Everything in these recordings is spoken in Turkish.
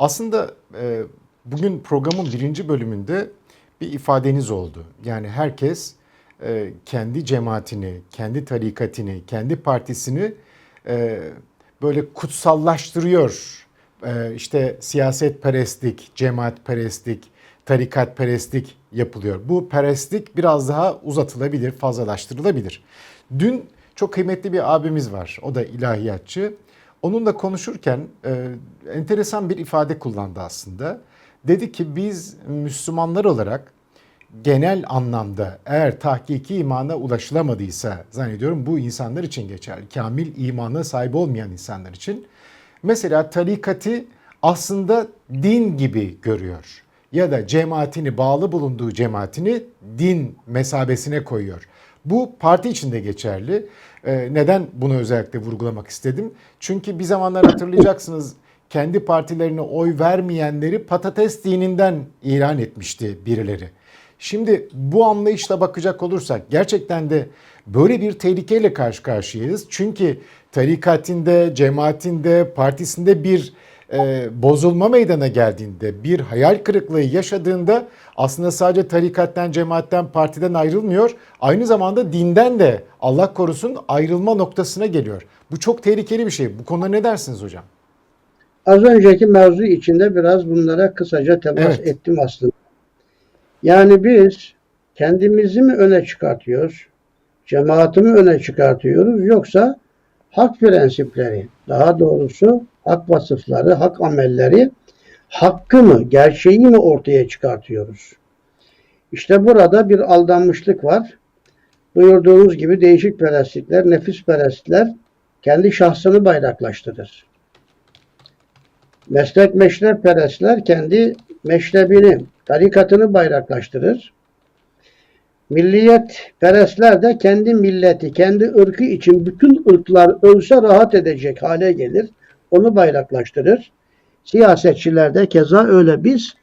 Aslında e, bugün programın birinci bölümünde bir ifadeniz oldu. Yani herkes e, kendi cemaatini, kendi tarikatini, kendi partisini e, böyle kutsallaştırıyor. E, işte siyasetperestlik, cemaatperestlik, tarikatperestlik yapılıyor. Bu perestlik biraz daha uzatılabilir, fazlalaştırılabilir. Dün çok kıymetli bir abimiz var. O da ilahiyatçı. Onunla konuşurken e, enteresan bir ifade kullandı aslında. Dedi ki biz Müslümanlar olarak genel anlamda eğer tahkiki imana ulaşılamadıysa zannediyorum bu insanlar için geçerli. Kamil imana sahip olmayan insanlar için. Mesela tarikati aslında din gibi görüyor. Ya da cemaatini bağlı bulunduğu cemaatini din mesabesine koyuyor. Bu parti içinde geçerli. Ee, neden bunu özellikle vurgulamak istedim? Çünkü bir zamanlar hatırlayacaksınız kendi partilerine oy vermeyenleri patates dininden ilan etmişti birileri. Şimdi bu anlayışla bakacak olursak gerçekten de böyle bir tehlikeyle karşı karşıyayız. Çünkü tarikatinde, cemaatinde, partisinde bir e, bozulma meydana geldiğinde, bir hayal kırıklığı yaşadığında aslında sadece tarikatten, cemaatten, partiden ayrılmıyor. Aynı zamanda dinden de Allah korusun ayrılma noktasına geliyor. Bu çok tehlikeli bir şey. Bu konuda ne dersiniz hocam? Az önceki mevzu içinde biraz bunlara kısaca temas Evet. ettim aslında. Yani biz kendimizi mi öne çıkartıyoruz? Cemaati mi öne çıkartıyoruz? Yoksa hak prensipleri, daha doğrusu hak vasıfları, hak amelleri, hakkı mı, gerçeği mi ortaya çıkartıyoruz? İşte burada bir aldanmışlık var. Buyurduğunuz gibi değişik perestlikler, nefis perestler kendi şahsını bayraklaştırır. Meslek meşrep perestler kendi meşrebini, tarikatını bayraklaştırır. Milliyet perestler de kendi milleti, kendi ırkı için bütün ırklar ölse rahat edecek hale gelir. Onu bayraklaştırır. Siyasetçiler de keza öyle biz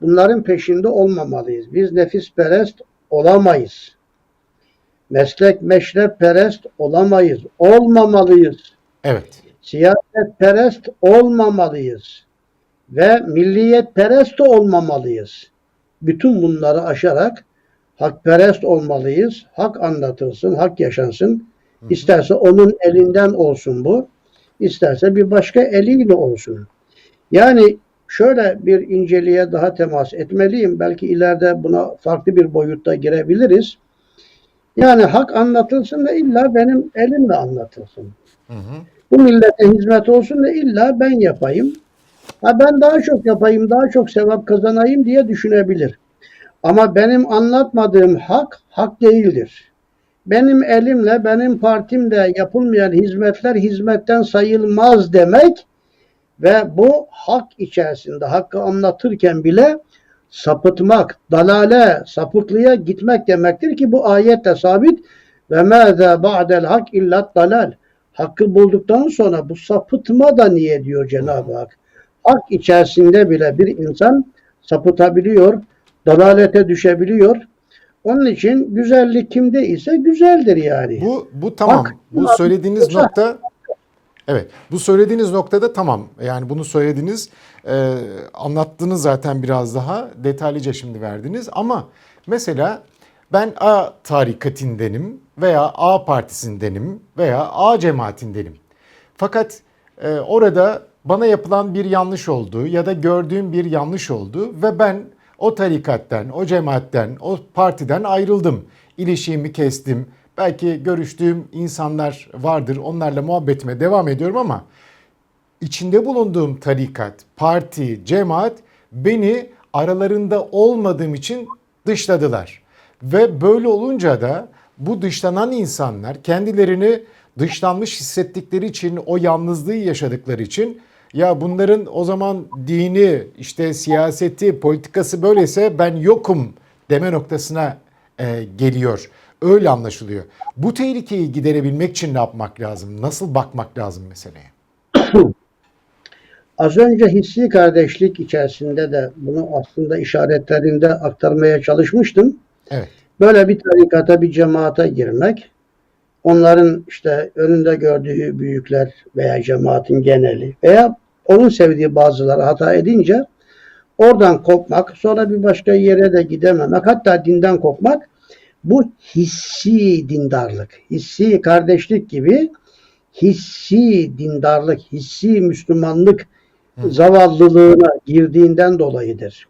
bunların peşinde olmamalıyız. Biz nefis perest olamayız. Meslek meşrep perest olamayız. Olmamalıyız Evet. siyasetperest olmamalıyız ve milliyetperest de olmamalıyız. Bütün bunları aşarak hakperest olmalıyız. Hak anlatılsın, hak yaşansın. İsterse onun elinden olsun bu, isterse bir başka eliyle olsun. Yani şöyle bir inceliğe daha temas etmeliyim. Belki ileride buna farklı bir boyutta girebiliriz. Yani hak anlatılsın da illa benim elimle anlatılsın. Hı hı. Bu millete hizmet olsun da illa ben yapayım. Ha ben daha çok yapayım, daha çok sevap kazanayım diye düşünebilir. Ama benim anlatmadığım hak, hak değildir. Benim elimle, benim partimde yapılmayan hizmetler hizmetten sayılmaz demek ve bu hak içerisinde hakkı anlatırken bile sapıtmak, dalale, sapıklığa gitmek demektir ki bu ayette sabit ve mâzâ ba'del hak illat dalal. Hakkı bulduktan sonra bu sapıtma da niye diyor Cenab-ı Hak. Hak içerisinde bile bir insan sapıtabiliyor, dalalete düşebiliyor. Onun için güzellik kimde ise güzeldir yani. Bu bu tamam. Bak, bu söylediğiniz güzel. nokta Evet. Bu söylediğiniz noktada tamam. Yani bunu söylediniz. e, anlattınız zaten biraz daha. Detaylıca şimdi verdiniz. Ama mesela ben A tarikatindenim veya A partisindenim veya A cemaatindenim. Fakat e, orada bana yapılan bir yanlış oldu ya da gördüğüm bir yanlış oldu ve ben o tarikatten, o cemaatten, o partiden ayrıldım. İlişiğimi kestim. Belki görüştüğüm insanlar vardır. Onlarla muhabbetime devam ediyorum ama içinde bulunduğum tarikat, parti, cemaat beni aralarında olmadığım için dışladılar. Ve böyle olunca da bu dışlanan insanlar kendilerini dışlanmış hissettikleri için, o yalnızlığı yaşadıkları için ya bunların o zaman dini, işte siyaseti, politikası böyleyse ben yokum deme noktasına e, geliyor. Öyle anlaşılıyor. Bu tehlikeyi giderebilmek için ne yapmak lazım? Nasıl bakmak lazım meseleye? Az önce hissi kardeşlik içerisinde de bunu aslında işaretlerinde aktarmaya çalışmıştım. Evet. Böyle bir tarikata, bir cemaate girmek, onların işte önünde gördüğü büyükler veya cemaatin geneli veya Onun sevdiği bazıları hata edince oradan kopmak, sonra bir başka yere de gidememek, hatta dinden kopmak bu hissi dindarlık, hissi kardeşlik gibi hissi dindarlık, hissi Müslümanlık zavallılığına girdiğinden dolayıdır.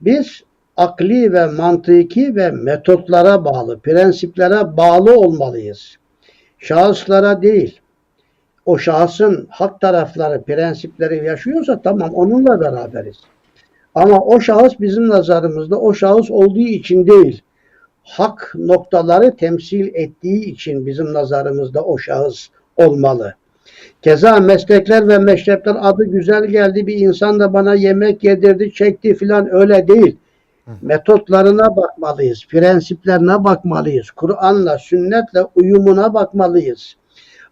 Biz akli ve mantıki ve metotlara bağlı, prensiplere bağlı olmalıyız. Şahıslara değil. O şahsın hak tarafları, prensipleri yaşıyorsa tamam onunla beraberiz. Ama o şahıs bizim nazarımızda o şahıs olduğu için değil, hak noktaları temsil ettiği için bizim nazarımızda o şahıs olmalı. Keza meslekler ve meşrepler adı güzel geldi bir insan da bana yemek yedirdi çekti filan öyle değil. Metotlarına bakmalıyız, prensiplerine bakmalıyız, Kur'an'la, sünnetle uyumuna bakmalıyız.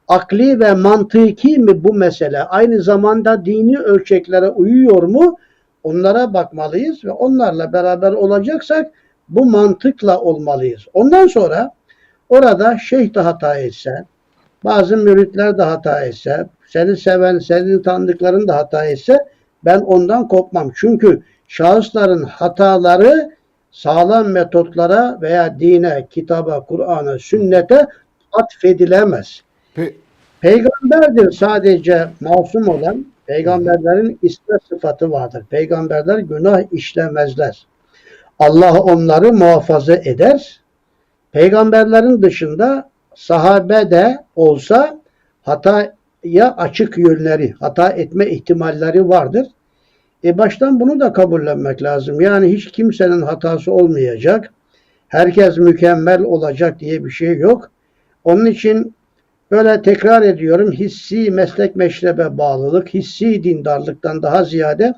Akli ve mantıki mi bu mesele? Aynı zamanda dini ölçeklere uyuyor mu? Onlara bakmalıyız ve onlarla beraber olacaksak bu mantıkla olmalıyız. Ondan sonra orada şeyh de hata etse, bazı müritler de hata etse, seni seven, senin tanıdıkların da hata etse ben ondan kopmam. Çünkü şahısların hataları sağlam metotlara veya dine, kitaba, Kur'an'a, sünnete atfedilemez. Pe- Peygamberdir sadece masum olan, peygamberlerin isme sıfatı vardır. Peygamberler günah işlemezler. Allah onları muhafaza eder. Peygamberlerin dışında sahabe de olsa hataya açık yönleri, hata etme ihtimalleri vardır. E baştan bunu da kabullenmek lazım. Yani hiç kimsenin hatası olmayacak. Herkes mükemmel olacak diye bir şey yok. Onun için böyle tekrar ediyorum hissi meslek meşrebe bağlılık, hissi dindarlıktan daha ziyade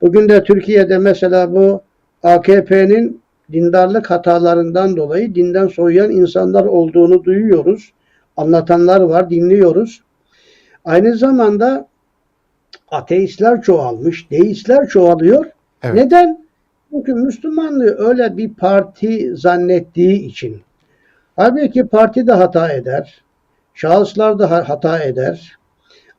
bugün de Türkiye'de mesela bu AKP'nin dindarlık hatalarından dolayı dinden soğuyan insanlar olduğunu duyuyoruz. Anlatanlar var, dinliyoruz. Aynı zamanda ateistler çoğalmış, deistler çoğalıyor. Evet. Neden? Çünkü Müslümanlığı öyle bir parti zannettiği için. Halbuki parti de hata eder. Şahıslar da ha- hata eder.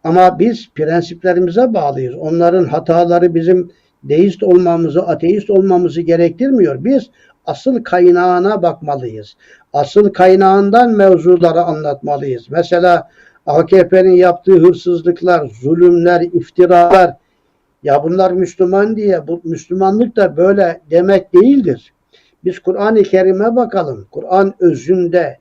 Ama biz prensiplerimize bağlıyız. Onların hataları bizim deist olmamızı, ateist olmamızı gerektirmiyor. Biz asıl kaynağına bakmalıyız. Asıl kaynağından mevzuları anlatmalıyız. Mesela AKP'nin yaptığı hırsızlıklar, zulümler, iftiralar ya bunlar Müslüman diye bu Müslümanlık da böyle demek değildir. Biz Kur'an-ı Kerim'e bakalım. Kur'an özünde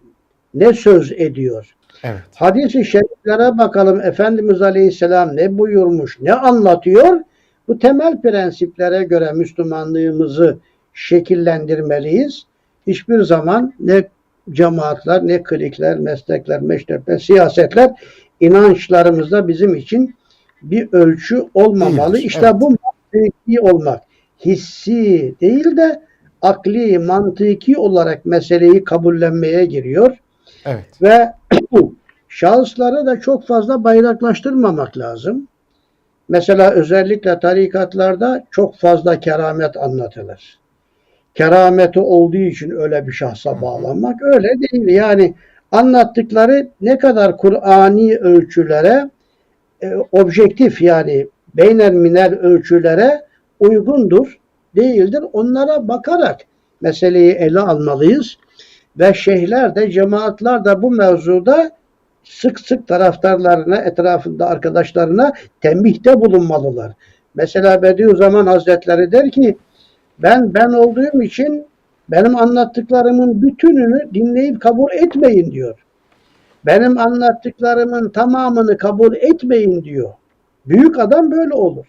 ne söz ediyor? Evet. Hadis-i şeriflere bakalım Efendimiz Aleyhisselam ne buyurmuş, ne anlatıyor? Bu temel prensiplere göre Müslümanlığımızı şekillendirmeliyiz. Hiçbir zaman ne cemaatler, ne klikler, meslekler, meşrepler, siyasetler inançlarımızda bizim için bir ölçü olmamalı. Değildir, işte evet. bu mantıki olmak. Hissi değil de akli, mantıki olarak meseleyi kabullenmeye giriyor Evet. ve şahısları da çok fazla bayraklaştırmamak lazım. Mesela özellikle tarikatlarda çok fazla keramet anlatılır. Kerameti olduğu için öyle bir şahsa bağlanmak öyle değil. Yani anlattıkları ne kadar Kur'ani ölçülere e, objektif yani beynel minel ölçülere uygundur, değildir. Onlara bakarak meseleyi ele almalıyız. Ve şeyhler de cemaatler de bu mevzuda sık sık taraftarlarına, etrafında arkadaşlarına tembihte bulunmalılar. Mesela Bediüzzaman Hazretleri der ki ben ben olduğum için benim anlattıklarımın bütününü dinleyip kabul etmeyin diyor. Benim anlattıklarımın tamamını kabul etmeyin diyor. Büyük adam böyle olur.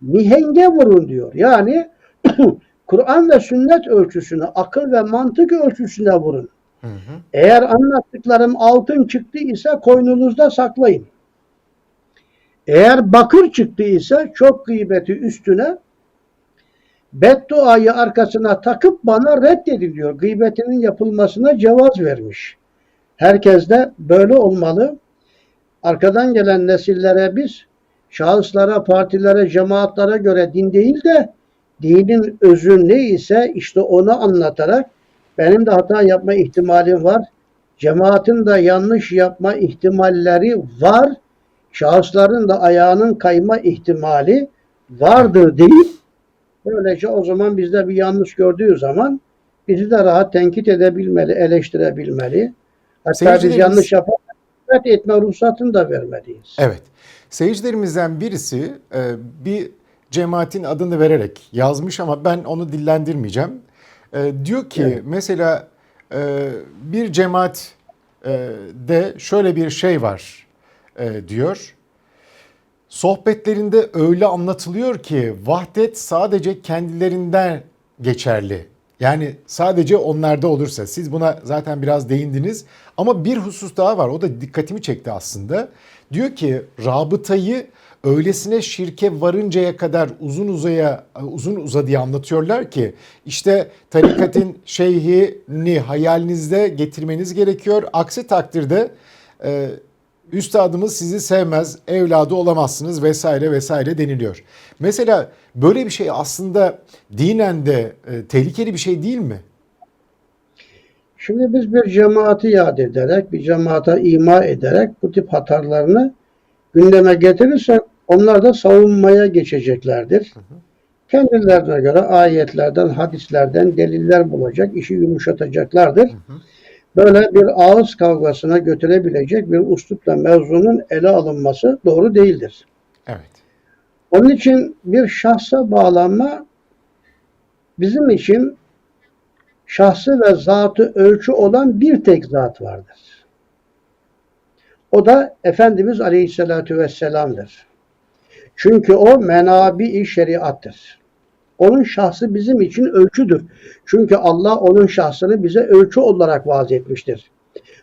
Mihenge vurun diyor. Yani Kur'an ve sünnet ölçüsüne, akıl ve mantık ölçüsüne vurun. Hı hı. Eğer anlattıklarım altın çıktı ise koynunuzda saklayın. Eğer bakır çıktı ise çok gıybeti üstüne bedduayı arkasına takıp bana reddedin diyor. Gıybetinin yapılmasına cevaz vermiş. Herkes de böyle olmalı. Arkadan gelen nesillere biz şahıslara, partilere, cemaatlere göre din değil de dinin özü ne ise işte onu anlatarak benim de hata yapma ihtimalim var. Cemaatin de yanlış yapma ihtimalleri var. şahısların da ayağının kayma ihtimali vardır deyip böylece o zaman bizde bir yanlış gördüğü zaman bizi de rahat tenkit edebilmeli, eleştirebilmeli. Hatta biz yanlış yaparsak etme ruhsatını da vermeliyiz. Evet. Seyircilerimizden birisi e, bir cemaatin adını vererek yazmış ama ben onu dillendirmeyeceğim. E, diyor ki Evet. mesela e, bir cemaat e, de şöyle bir şey var e, diyor. Sohbetlerinde öyle anlatılıyor ki vahdet sadece kendilerinden geçerli. Yani sadece onlarda olursa siz buna zaten biraz değindiniz ama bir husus daha var o da dikkatimi çekti aslında. Diyor ki rabıtayı öylesine şirke varıncaya kadar uzun uzaya uzun uzadıya anlatıyorlar ki işte tarikatın şeyhini hayalinizde getirmeniz gerekiyor. Aksi takdirde e, üstadımız sizi sevmez, evladı olamazsınız vesaire vesaire deniliyor. Mesela böyle bir şey aslında dinen de e, tehlikeli bir şey değil mi? Şimdi biz bir cemaati yad ederek, bir cemaata ima ederek bu tip hatalarını gündeme getirirsek onlar da savunmaya geçeceklerdir. Kendilerine göre ayetlerden, hadislerden deliller bulacak, işi yumuşatacaklardır. Böyle bir ağız kavgasına götürebilecek bir uslupla mevzunun ele alınması doğru değildir. Evet. Onun için bir şahsa bağlanma bizim için şahsı ve zatı ölçü olan bir tek zat vardır. O da Efendimiz Aleyhisselatü Vesselam'dır. Çünkü o menabi-i şeriattır. Onun şahsı bizim için ölçüdür. Çünkü Allah onun şahsını bize ölçü olarak vaaz etmiştir.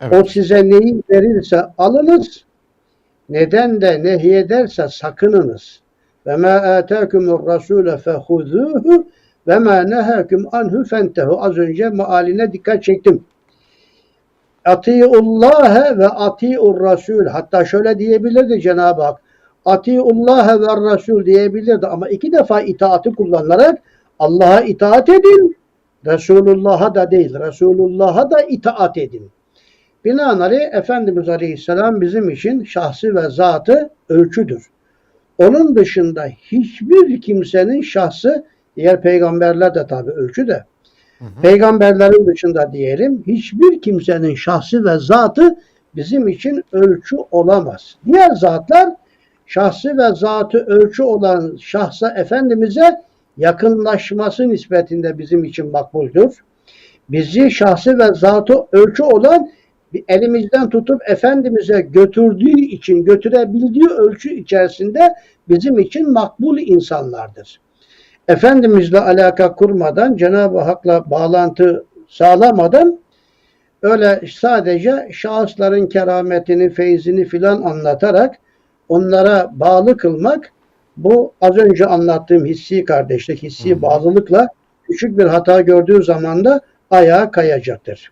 Evet. O size neyi verirse alınız, neden de nehyederse sakınınız. Ve ma ataakumur rasule fehuzuhu ve ma nehakum anhu fentehu. Az önce mealine dikkat çektim. Atiullahe ve atiur rasul. Hatta şöyle diyebilirdi Cenab-ı Hak. Atiullahe ve rasul diyebilirdi ama iki defa itaati kullanarak Allah'a itaat edin. Resulullah'a da değil. Resulullah'a da itaat edin. Binaenaleyh Efendimiz Aleyhisselam bizim için şahsı ve zatı ölçüdür. Onun dışında hiçbir kimsenin şahsı, diğer peygamberler de tabi ölçü de, peygamberlerin dışında diyelim, hiçbir kimsenin şahsı ve zatı bizim için ölçü olamaz. Diğer zatlar şahsı ve zatı ölçü olan şahsa Efendimiz'e yakınlaşması nispetinde bizim için makbuldür. Bizi şahsı ve zatı ölçü olan elimizden tutup Efendimiz'e götürdüğü için götürebildiği ölçü içerisinde bizim için makbul insanlardır. Efendimizle alaka kurmadan, Cenab-ı Hak'la bağlantı sağlamadan öyle sadece şahısların kerametini, feyzini filan anlatarak onlara bağlı kılmak bu az önce anlattığım hissi kardeşlik, hissi Hı hı. bağlılıkla küçük bir hata gördüğü zaman da ayağa kayacaktır.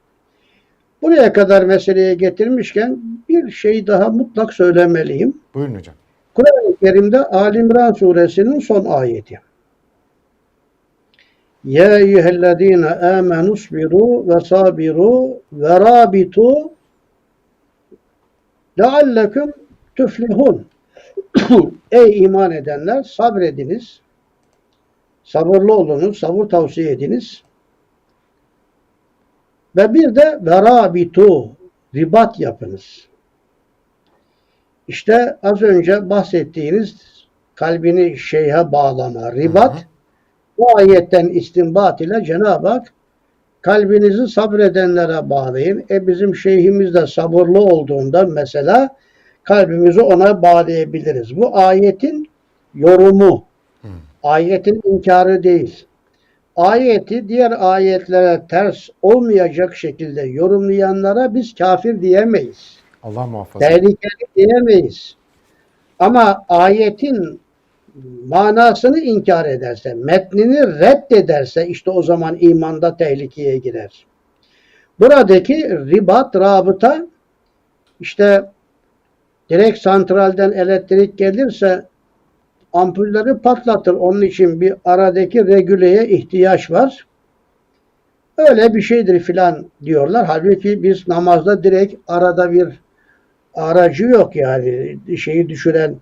Buraya kadar meseleye getirmişken bir şey daha mutlak söylemeliyim. Buyurun hocam. Kur'an-ı Kerim'de Ali İmran suresinin son ayeti. Ya eyyühellezine amenu sbiru ve sabiru ve rabitu leallekum tuflihun. Ey iman edenler sabrediniz. Sabırlı olunuz, sabır tavsiye ediniz. Ve bir de verabitu ribat yapınız. İşte az önce bahsettiğiniz kalbini şeyhe bağlama, ribat Hı hı. Bu ayetten istinbat ile Cenab-ı Hak kalbinizi sabredenlere bağlayın. E bizim şeyhimiz de sabırlı olduğunda mesela kalbimizi ona bağlayabiliriz. Bu ayetin yorumu, Hı. ayetin inkarı değil. Ayeti diğer ayetlere ters olmayacak şekilde yorumlayanlara biz kafir diyemeyiz. Allah muhafaza. Tehlikeli diyemeyiz. Ama ayetin manasını inkar ederse, metnini reddederse işte o zaman imanda tehlikeye girer. Buradaki ribat, rabıta işte direkt santralden elektrik gelirse ampulleri patlatır. Onun için bir aradaki regüleye ihtiyaç var. Öyle bir şeydir filan diyorlar. Halbuki biz namazda direkt arada bir aracı yok yani şeyi düşüren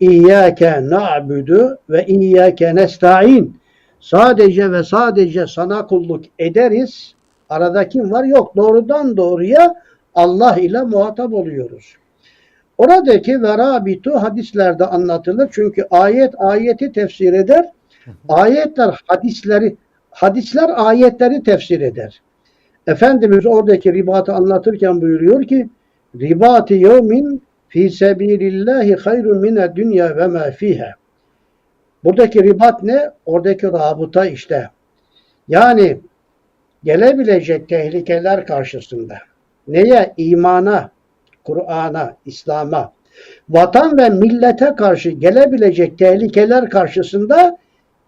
İyyâke na'budu ve iyyâke nesta'in. Sadece ve sadece sana kulluk ederiz. Arada kim var? Yok. Doğrudan doğruya Allah ile muhatap oluyoruz. Oradaki verabitu hadislerde anlatılır. Çünkü ayet ayeti tefsir eder. Ayetler hadisleri hadisler ayetleri tefsir eder. Efendimiz oradaki ribatı anlatırken buyuruyor ki ribati yevmin fi sebilillahi hayrun mine dünya ve ma fiha. Buradaki ribat ne? Oradaki rabıta işte. Yani gelebilecek tehlikeler karşısında neye? İmana, Kur'an'a, İslam'a, vatan ve millete karşı gelebilecek tehlikeler karşısında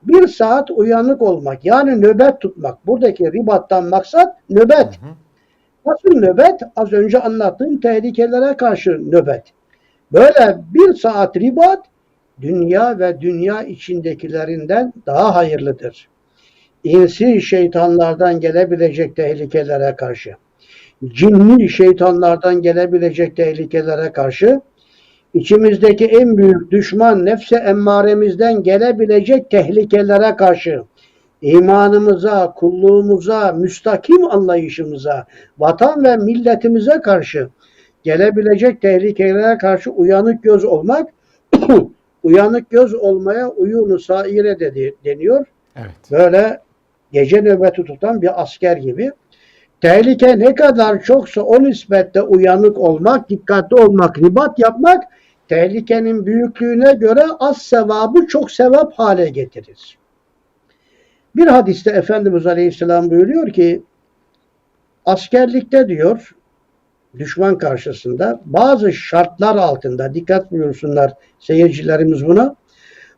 bir saat uyanık olmak. Yani nöbet tutmak. Buradaki ribattan maksat nöbet. Nasıl nöbet? Az önce anlattığım tehlikelere karşı nöbet. Böyle bir saat ribat dünya ve dünya içindekilerinden daha hayırlıdır. İnsi şeytanlardan gelebilecek tehlikelere karşı, cinli şeytanlardan gelebilecek tehlikelere karşı, içimizdeki en büyük düşman nefse emmaremizden gelebilecek tehlikelere karşı, imanımıza, kulluğumuza, müstakim anlayışımıza, vatan ve milletimize karşı gelebilecek tehlikelere karşı uyanık göz olmak, uyanık göz olmaya uyunu saire dedi, deniyor. Evet. Böyle gece nöbeti tutan bir asker gibi. Tehlike ne kadar çoksa o nispette uyanık olmak, dikkatli olmak, ribat yapmak tehlikenin büyüklüğüne göre az sevabı çok sevap hale getirir. Bir hadiste Efendimiz Aleyhisselam buyuruyor ki askerlikte diyor düşman karşısında bazı şartlar altında dikkat buyursunlar seyircilerimiz buna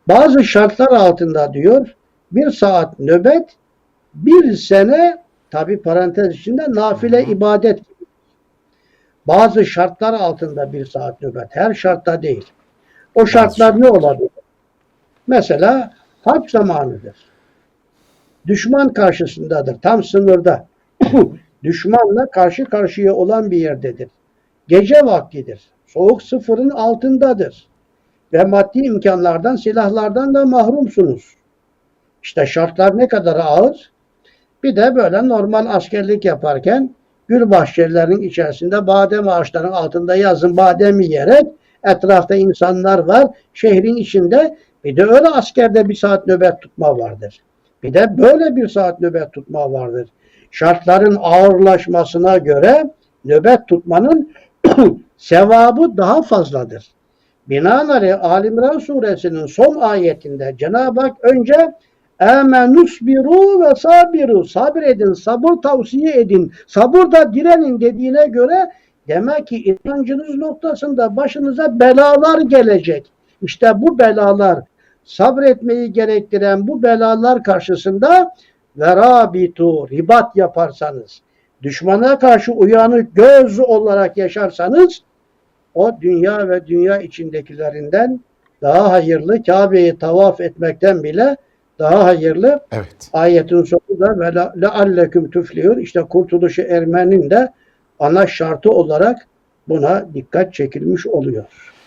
bazı şartlar altında diyor bir saat nöbet bir sene tabi parantez içinde nafile ibadet. Bazı şartlar altında bir saat nöbet. Her şartta değil. O şartlar ne olabilir? Mesela harp zamanıdır. Düşman karşısındadır. Tam sınırda. Düşmanla karşı karşıya olan bir yerdedir. Gece vaktidir. Soğuk sıfırın altındadır. Ve maddi imkanlardan, silahlardan da mahrumsunuz. İşte şartlar ne kadar ağır? Bir de böyle normal askerlik yaparken gül bahçelerinin içerisinde badem ağaçlarının altında yazın badem yiyerek etrafta insanlar var. Şehrin içinde bir de öyle askerde bir saat nöbet tutma vardır. Bir de böyle bir saat nöbet tutma vardır. Şartların ağırlaşmasına göre nöbet tutmanın sevabı daha fazladır. Binaenaleyh Ali İmran suresinin son ayetinde Cenab-ı Hak önce Emenusbiru ve sabiru. Sabredin, sabır tavsiye edin. Sabır da direnin dediğine göre demek ki inancınız noktasında başınıza belalar gelecek. İşte bu belalar sabretmeyi gerektiren bu belalar karşısında verabitu ribat yaparsanız düşmana karşı uyanık göz olarak yaşarsanız o dünya ve dünya içindekilerinden daha hayırlı Kabe'yi tavaf etmekten bile daha hayırlı Evet. ayetin sonu da ve lealleküm tüflihun işte kurtuluşu ermenin de ana şartı olarak buna dikkat çekilmiş oluyor.